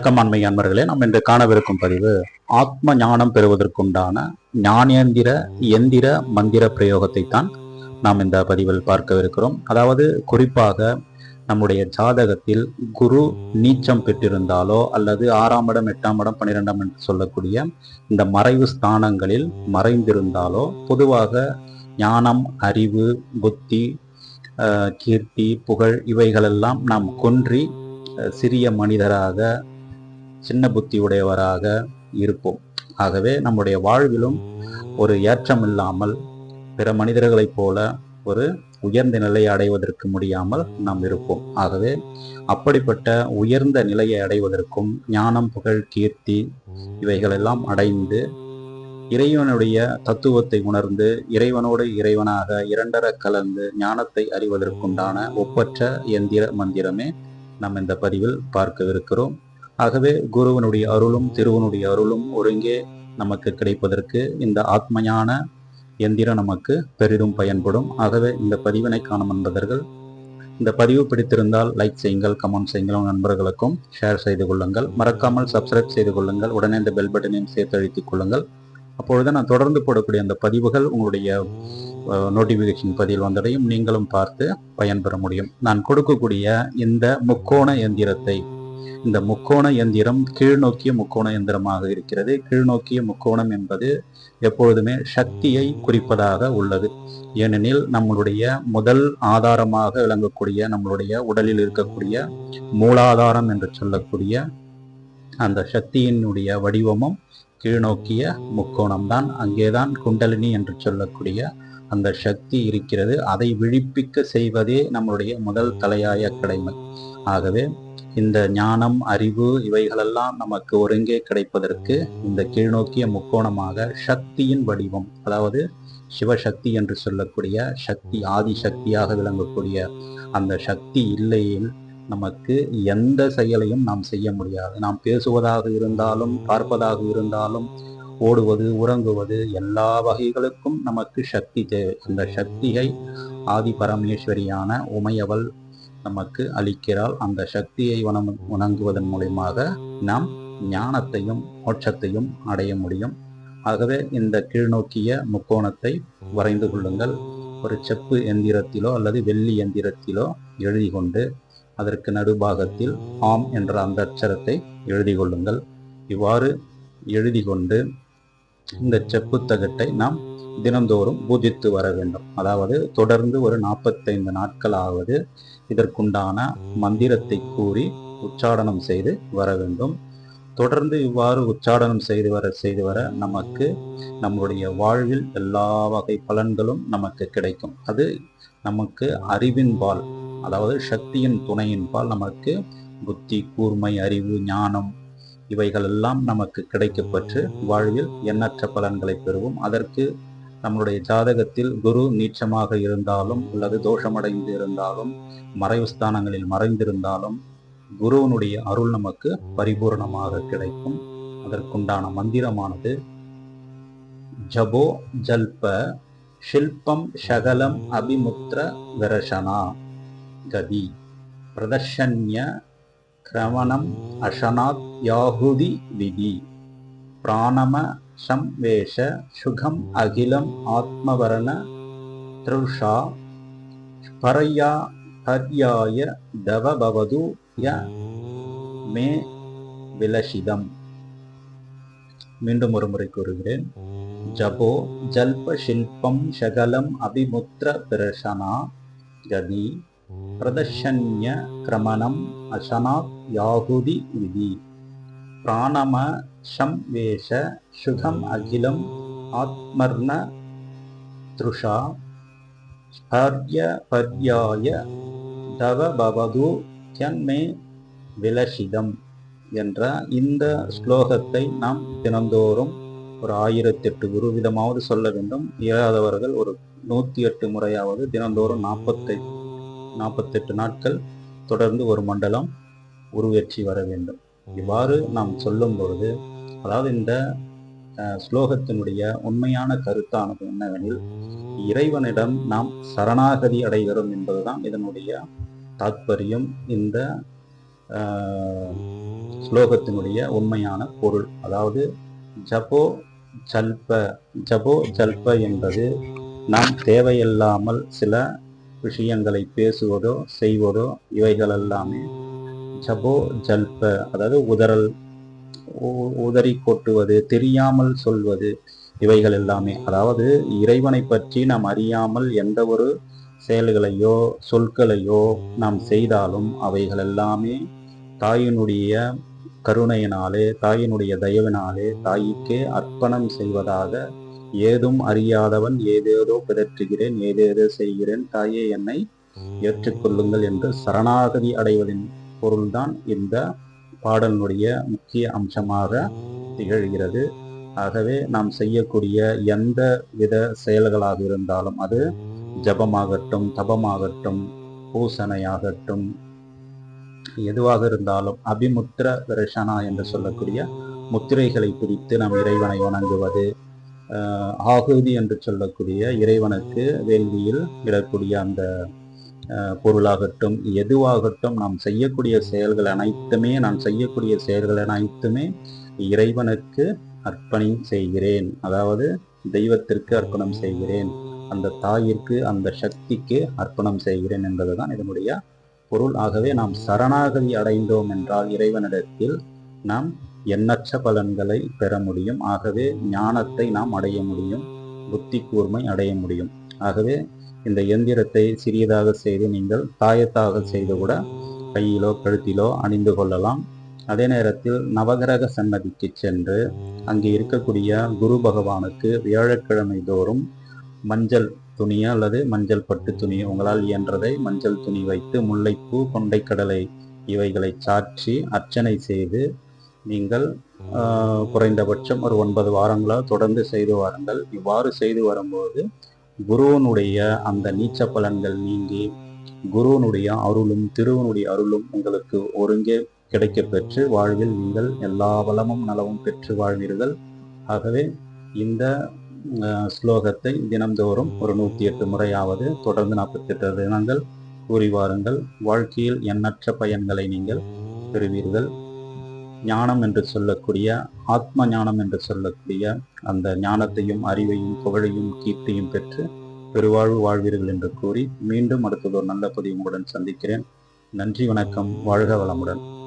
வணக்கம் அண்மை அன்பர்களே நாம் இன்று காணவிருக்கும் பதிவு ஆத்ம ஞானம் பெறுவதற்குண்டான ஞானேந்திர எந்திர மந்திர பிரயோகத்தை தான் நாம் இந்த பதிவில் பார்க்கவிருக்கிறோம். அதாவது குறிப்பாக நம்முடைய ஜாதகத்தில் குரு நீச்சம் பெற்றிருந்தாலோ அல்லது ஆறாம் இடம் எட்டாம் இடம் பன்னிரெண்டாம் என்று சொல்லக்கூடிய இந்த மறைவு ஸ்தானங்களில் மறைந்திருந்தாலோ பொதுவாக ஞானம் அறிவு புத்தி கீர்த்தி புகழ் இவைகளெல்லாம் நாம் கொன்றி சிறிய மனிதராக சின்ன புத்தி உடையவராக இருப்போம். ஆகவே நம்முடைய வாழ்விலும் ஒரு ஏற்றம் இல்லாமல் பிற மனிதர்களைப் போல ஒரு உயர்ந்த நிலையை அடைவதற்கு முடியாமல் நாம் இருப்போம். ஆகவே அப்படிப்பட்ட உயர்ந்த நிலையை அடைவதற்கும் ஞானம் புகழ் கீர்த்தி இவைகளெல்லாம் அடைந்து இறைவனுடைய தத்துவத்தை உணர்ந்து இறைவனோடு இறைவனாக இரண்டர கலந்து ஞானத்தை அறிவதற்குண்டான ஒப்பற்ற எந்திர மந்திரமே நாம் இந்த பதிவில் பார்க்கவிருக்கிறோம். ஆகவே குருவனுடைய அருளும் திருவனுடைய அருளும் ஒருங்கே நமக்கு கிடைப்பதற்கு இந்த ஆத்மஞான எந்திரம் நமக்கு பெரிதும் பயன்படும். ஆகவே இந்த பதிவினை காணும் நண்பர்கள் இந்த பதிவு பிடித்திருந்தால் லைக் செய்யுங்கள் கமெண்ட் செய்யுங்கள் உங்கள் நண்பர்களுக்கும் ஷேர் செய்து கொள்ளுங்கள். மறக்காமல் சப்ஸ்கிரைப் செய்து கொள்ளுங்கள். உடனே இந்த பெல் பட்டனையும் சேர்த்து அழுத்திக் கொள்ளுங்கள். அப்பொழுது நான் தொடர்ந்து போடக்கூடிய அந்த பதிவுகள் உங்களுடைய நோட்டிஃபிகேஷன் பதிவில் வந்தடையும். நீங்களும் பார்த்து பயன்பெற முடியும். நான் கொடுக்கக்கூடிய இந்த முக்கோண எந்திரத்தை இந்த முக்கோண எந்திரம் கீழ்நோக்கிய முக்கோண எந்திரமாக இருக்கிறது. கீழ்நோக்கிய முக்கோணம் என்பது எப்பொழுதுமே சக்தியை குறிப்பதாக உள்ளது. ஏனெனில் நம்மளுடைய முதல் ஆதாரமாக விளங்கக்கூடிய நம்மளுடைய உடலில் இருக்கக்கூடிய மூலாதாரம் என்று சொல்லக்கூடிய அந்த சக்தியினுடைய வடிவமும் கீழ்நோக்கிய முக்கோணம் தான் அங்கேதான் குண்டலினி என்று சொல்லக்கூடிய அந்த சக்தி இருக்கிறது. அதை விழிப்பிக்க செய்வதே நம்மளுடைய முதல் தலையாய கடமை. ஆகவே இந்த ஞானம் அறிவு இவைகளெல்லாம் நமக்கு ஒருங்கே கிடைப்பதற்கு இந்த கீழ்நோக்கிய முக்கோணமாக சக்தியின் வடிவம் அதாவது சிவசக்தி என்று சொல்லக்கூடிய சக்தி ஆதி சக்தியாக விளங்கக்கூடிய அந்த சக்தி இல்லையில் நமக்கு எந்த செயலையும் நாம் செய்ய முடியாது. நாம் பேசுவதாக இருந்தாலும் பார்ப்பதாக இருந்தாலும் ஓடுவது உறங்குவது எல்லா வகைகளுக்கும் நமக்கு சக்தி தேவை. அந்த சக்தியை ஆதி பரமேஸ்வரியான உமையவள் நமக்கு அளிக்கிறாள். அந்த சக்தியை வணம் வணங்குவதன் மூலியமாக நாம் ஞானத்தையும் மோட்சத்தையும் அடைய முடியும். ஆகவே இந்த கீழ்நோக்கிய முக்கோணத்தை வரைந்து கொள்ளுங்கள். ஒரு செப்பு எந்திரத்திலோ அல்லது வெள்ளி எந்திரத்திலோ எழுதி கொண்டு அதற்கு நடுபாகத்தில் ஆம் என்ற அந்த அச்சரத்தை எழுதி கொள்ளுங்கள் இவ்வாறு எழுதி கொண்டு இந்த செப்பு தகட்டை நாம் தினந்தோறும் பூஜித்து வர வேண்டும். அதாவது தொடர்ந்து ஒரு நாற்பத்தைந்து நாட்களாவது இதற்குண்டான மந்திரத்தை கூறி உச்சாடனம் செய்து வர வேண்டும். தொடர்ந்து இவ்வாறு உச்சாடனம் செய்து வர செய்து வர நமக்கு நம்முடைய வாழ்வில் எல்லா வகை பலன்களும் நமக்கு கிடைக்கும். அது நமக்கு அறிவின் பால் அதாவது சக்தியின் துணையின் பால். நமக்கு புத்தி கூர்மை அறிவு ஞானம் இவைகள் எல்லாம் நமக்கு கிடைக்கப்பெற்று வாழ்வில் எண்ணற்ற பலன்களை பெறுவோம். அதற்கு நம்முடைய ஜாதகத்தில் குரு நீச்சமாக இருந்தாலும் அல்லது தோஷமடைந்து இருந்தாலும் மறைவு ஸ்தானங்களில் மறைந்திருந்தாலும் குருவனுடைய அருள் நமக்கு பரிபூர்ணமாக கிடைக்கும். அதற்குண்டான மந்திரமானது ஜபோ ஜல்ப ஷில்பம் ஷகலம் அபிமுத்ர விரஷனா கதி பிரதர்ஷன்ய கிரமணம் அஷனாத் யாகுதி விதி பிராணம சம்வேஷ சுகம் அகிலம் ஆத்மவரண திருஷா பரையா பர்யாய தவபவது ய மே விலசிதம் மீண்டும் ஒரு முறை கூறுகிறேன். ஜபோ ஜல்ப ஷில்பம் சகலம் அபிமுத்ர பிரசனா கதி பிரதர்ஷன்ய கிரமணம் அசனாத் யாகுதி விதி. பிராணம சம்வேஷ சுகம் அகிலம் ஆத்மர்ண திருஷா ஸ்பர்ய பர்யாய தவபவது தன்மே விலசிதம் என்ற இந்த ஸ்லோகத்தை நாம் தினந்தோறும் ஒரு ஆயிரத்தெட்டு குரு விதமாவது சொல்ல வேண்டும். இயலாதவர்கள் ஒரு நூற்றி எட்டு முறையாவது தினந்தோறும் நாற்பத்தை நாற்பத்தெட்டு நாட்கள் தொடர்ந்து ஒரு மண்டலம் உருவேற்றி வர வேண்டும். இவ்வாறு நாம் சொல்லும் பொழுது அதாவது இந்த ஸ்லோகத்தினுடைய உண்மையான கருத்தானது என்னவெனில் இறைவனிடம் நாம் சரணாகதி அடைகிறோம் என்பதுதான் இதனுடைய தாத்பரியம். இந்த ஆஹ், ஸ்லோகத்தினுடைய உண்மையான பொருள். அதாவது ஜபோ ஜல்ப ஜபோ ஜல்ப என்பது நாம் தேவையில்லாமல் சில விஷயங்களை பேசுவதோ செய்வதோ இவைகள் எல்லாமே ஜபோ ஜல்ப அதாவது உதறல் உ- உதறி கொட்டுவது தெரியாமல் சொல்வது இவைகள் எல்லாமே. அதாவது இறைவனை பற்றி நாம் அறியாமல் எந்த ஒரு செயல்களையோ சொற்களையோ நாம் செய்தாலும் அவைகள் எல்லாமே தாயினுடைய கருணையினாலே தாயினுடைய தயவினாலே தாய்க்கே அர்ப்பணம் செய்வதாக ஏதும் அறியாதவன் ஏதேதோ பிதற்றுகிறேன் ஏதேதோ செய்கிறேன் தாயே என்னை ஏற்றுக்கொள்ளுங்கள் என்று சரணாகதி அடைவதின் பொருள்தான் இந்த பாடலினுடைய முக்கிய அம்சமாக திகழ்கிறது. ஆகவே நாம் செய்யக்கூடிய எந்த வித செயல்களாக இருந்தாலும் அது ஜபமாகட்டும் தபமாகட்டும் பூசணையாகட்டும் எதுவாக இருந்தாலும் அபிமுத்திர தரிசனா என்று சொல்லக்கூடிய முத்திரைகளை பிடித்து நாம் இறைவனை வணங்குவது ஆகுதி என்று சொல்லக்கூடிய இறைவனுக்கு வேள்வியில் இடக்கூடிய அந்த பொருளாகட்டும் எதுவாகட்டும் நாம் செய்யக்கூடிய செயல்கள் அனைத்துமே நாம் செய்யக்கூடிய செயல்கள் அனைத்துமே இறைவனுக்கு அர்ப்பணம் செய்கிறேன். அதாவது தெய்வத்திற்கு அர்ப்பணம் செய்கிறேன். அந்த தாயிற்கு அந்த சக்திக்கு அர்ப்பணம் செய்கிறேன் என்பதுதான் இதனுடைய பொருள். ஆகவே நாம் சரணாகதி அடைந்தோம் என்றால் இறைவனிடத்தில் நாம் எண்ணற்ற பலன்களை பெற முடியும். ஆகவே ஞானத்தை நாம் அடைய முடியும். புத்தி கூர்மை அடைய முடியும். ஆகவே இந்த எந்திரத்தை சிறியதாக செய்து நீங்கள் தாயத்தாக செய்து கூட கையிலோ கழுத்திலோ அணிந்து கொள்ளலாம். அதே நேரத்தில் நவகிரக சன்னதிக்கு சென்று அங்கே இருக்கக்கூடிய குரு பகவானுக்கு வியாழக்கிழமை தோறும் மஞ்சள் துணியோ அல்லது மஞ்சள் பட்டு துணி உங்களால் இயன்றதை மஞ்சள் துணி வைத்து முல்லைப்பூ கொண்டைக்கடலை இவைகளை சாற்றி அர்ச்சனை செய்து நீங்கள் குறைந்தபட்சம் ஒரு ஒன்பது வாரங்களாக தொடர்ந்து செய்து வாருங்கள். இவ்வாறு செய்து வரும்போது குருவனுடைய அந்த நீச்ச பலன்கள் நீங்கி குருவனுடைய அருளும் திருவனுடைய அருளும் உங்களுக்கு ஒருங்கே கிடைக்கப் பெற்று வாழ்வில் நீங்கள் எல்லா வளமும் நலமும் பெற்று வாழ்வீர்கள். ஆகவே இந்த ஸ்லோகத்தை தினம்தோறும் ஒரு நூற்றி எட்டு முறையாவது தொடர்ந்து நாற்பத்தி எட்டு தினங்கள் கூறி வாருங்கள். வாழ்க்கையில் எண்ணற்ற பயன்களை நீங்கள் பெறுவீர்கள். ஞானம் என்று சொல்லக்கூடிய ஆத்ம ஞானம் என்று சொல்லக்கூடிய அந்த ஞானத்தையும் அறிவையும் புகழையும் கீர்த்தியும் பெற்று பெருவாழ்வு வாழ்வீர்கள் என்று கூறி மீண்டும் அடுத்தது ஒரு நல்ல பதிவு உங்களுடன் சந்திக்கிறேன். நன்றி வணக்கம். வாழ்க வளமுடன்.